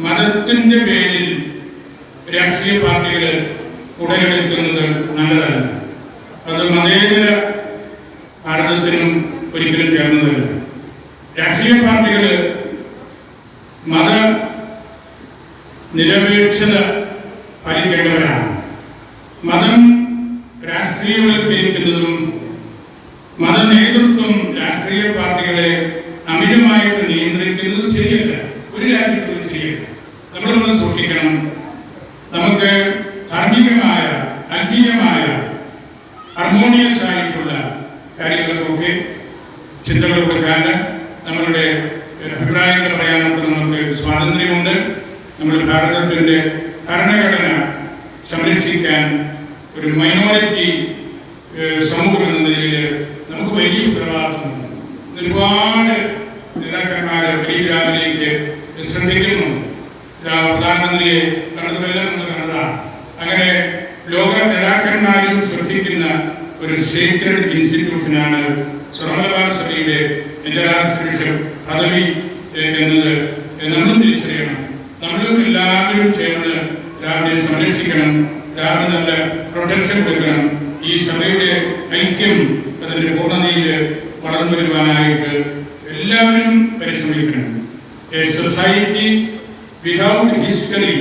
മതത്തിന്റെ പേരിൽ രാഷ്ട്രീയ പാർട്ടികൾ ഉടലെടുക്കുന്നത് നല്ലതല്ല. അത് മതേതര ഭാരതത്തിനും ഒരിക്കലും ചേർന്നതല്ല. രാഷ്ട്രീയ പാർട്ടികൾ മത നിരപേക്ഷത പാലിക്കേണ്ടവരാണ്. മതം രാഷ്ട്രീയവൽക്കരിക്കുന്നതും മത നേതൃത്വം രാഷ്ട്രീയ പാർട്ടികളെ അമിതമായിട്ട് ശരിയല്ല ഒരു രാജ്യത്തും ശരിയല്ല നമ്മളൊന്ന് സൂക്ഷിക്കണം. നമുക്ക് ധാർമ്മികമായ ആത്മീയമായ ഹാർമോണിയസ് ആയിട്ടുള്ള കാര്യങ്ങൾക്കൊക്കെ ചിന്തകൾ കൊടുക്കാൻ നമ്മളുടെ അഭിപ്രായങ്ങൾ പറയാനൊക്കെ നമുക്ക് സ്വാതന്ത്ര്യമുണ്ട്. നമ്മുടെ ഭാരതത്തിന്റെ ഭരണഘടന സംരക്ഷിക്കാൻ ഒരു മൈനോറിറ്റി സമൂഹം എന്ന നിലയിൽ നമുക്ക് വലിയ ഉത്തരവാദിത്വമുണ്ട്. ഒരുപാട് നേതാക്കന്മാർ ടെലിഗ്രാമിലേക്ക് ശ്രദ്ധിക്കുന്നു പ്രധാനമന്ത്രിയെ കണ്ടതുമെല്ലാം നമ്മൾ കണ്ടതാണ്. അങ്ങനെ ലോക നേതാക്കന്മാരും ശ്രദ്ധിക്കുന്ന ഒരു സീക്രട്ട് ഇൻസ്റ്റിറ്റ്യൂഷനാണ് സ്വർണമലബാർ സഭയുടെ ഇന്റർനാഷണൽ ബിഷപ്പ് പദവി എന്നത്. നമ്മളും തിരിച്ചറിയണം. നമ്മളും എല്ലാവരും ചേർന്ന് രാവിലെ സംരക്ഷിക്കണം. രാവിലെ നല്ല പ്രൊട്ടക്ഷൻ കൊടുക്കണം. ഈ സഭയുടെ ഐക്യം അതിന്റെ പൂർണതയിൽ വളർന്നു വരുവാനായിട്ട് എല്ലാവരും പരിശ്രമിക്കണം. A society without history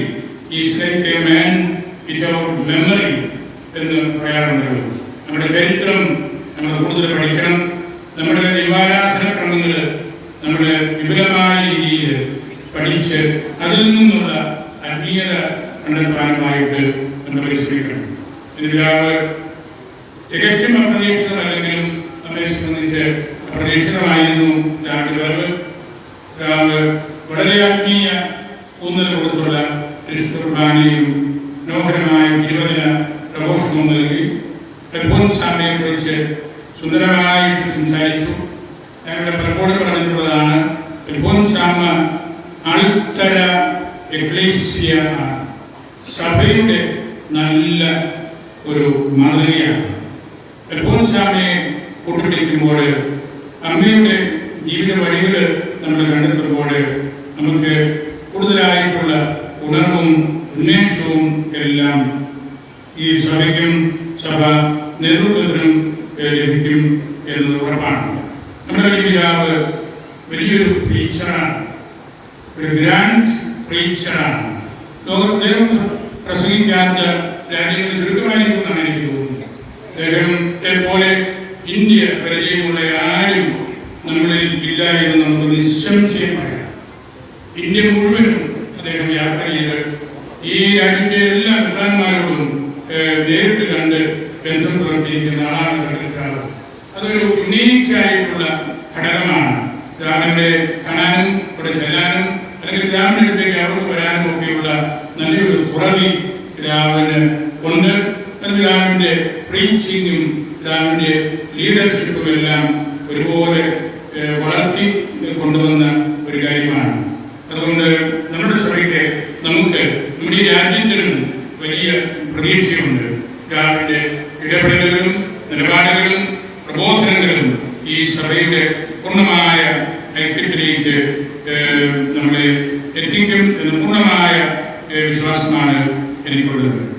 is like a man without memory എന്ന് പറയാറുണ്ടല്ലോ നമ്മുടെ ചരിത്രം നമ്മൾ കൂടുതൽ പഠിക്കണം. നമ്മുടെ ദൈവാരാധന ക്രമങ്ങൾ നമ്മുടെ വിപുലമായ രീതിയിൽ പഠിച്ച് അതിൽ നിന്നുള്ള ആത്മീയത കണ്ടെത്താനുമായിട്ട് നമ്മൾ പരിശ്രമിക്കണം. ഇതിലാവ് തികച്ചും അപ്രതീക്ഷിതമല്ലെങ്കിലും നമ്മെ സംബന്ധിച്ച് അപ്രതീക്ഷിതമായിരുന്നു രാവിലെ വരവ്. രാവ് വളരെ ആത്മീയ ഊന്നൽ കൊടുത്തുള്ള വിശുദ്ധ കുർബാനയും മനോഹരമായ തിരുവചന പ്രഘോഷവും നൽകി. ലഘുവൻ സ്വാമിയെ കുറിച്ച് സുന്ദരമായിട്ട് സംസാരിച്ചു. ഞങ്ങളുടെ പലപ്പോഴും പറഞ്ഞിട്ടുള്ളതാണ് ലഘുവൻ സ്വാമ ആൾത്തര എക്ലേഷ്യ ആണ്. സഭയുടെ നല്ല ഒരു മാതൃകയാണ്. അൽഫോൻസാമയെ കൂട്ടുപിടിക്കുമ്പോൾ അമ്മയുടെ ജീവിത വഴികൾ നമ്മൾ കണ്ടെത്തുമ്പോൾ നമുക്ക് കൂടുതലായിട്ടുള്ള ഉണർവും ഉന്മേഷവും എല്ലാം ഈ സഭയ്ക്കും സഭ നേതൃത്വത്തിനും ലഭിക്കും എന്നത് ഉറപ്പാണ്. നമ്മുടെ പിതാവ് വലിയൊരു ടീച്ചറാണ് ഒരു ഗ്രാൻഡ് പ്രീച്ചറാണ് ലോകം പ്രസംഗിക്കാത്ത രാജ്യങ്ങളിൽ ചുരുക്കമായിരിക്കുമെന്നാണ് എനിക്ക് തോന്നുന്നത്. അദ്ദേഹത്തെ പോലെ ഇന്ത്യ പരിചയമുള്ള ആരും നമ്മളിൽ ഇല്ല എന്ന് നമുക്ക് നിസ്സംശയം പറയാം ഇന്ത്യ മുഴുവനും അദ്ദേഹം യാത്ര ചെയ്ത് ഈ രാജ്യത്തെ എല്ലാ പ്രധാനമാരോടും നേരിട്ട് കണ്ട് ബന്ധം പുലർത്തിയിരിക്കുന്ന ആളാണ് കണ്ടിട്ടാണ് അതൊരു യുണീക്കായിട്ടുള്ള ഘടകമാണ്. രാമന്റെ കാണാനും ഇവിടെ ചെല്ലാനും അല്ലെങ്കിൽ രാമന്റെ അടുത്തേക്ക് അവർക്ക് വരാനും ഒക്കെയുള്ള നല്ലൊരു തുറവി രാമന് ഉണ്ട്. രാമന്റെ പ്രീച്ചിങ്ങും രാമന്റെ ലീഡർഷിപ്പും എല്ലാം ഒരുപോലെ വളർത്തി കൊണ്ടുവന്ന ഒരു കാര്യമാണ്. അതുകൊണ്ട് നമ്മുടെ സഭയ്ക്ക് നമുക്ക് നമ്മുടെ ഈ രാജ്യത്തിനും വലിയ പ്രതീക്ഷയുണ്ട്. രാവിലെ ഇടപെടലുകളും നിലപാടുകളും പ്രബോധനങ്ങളും ഈ സഭയുടെ പൂർണമായ ഐക്യത്തിലേക്ക് നമ്മളെ എത്തിക്കും എന്ന പൂർണമായ വിശ്വാസമാണ് എനിക്കുള്ളത്.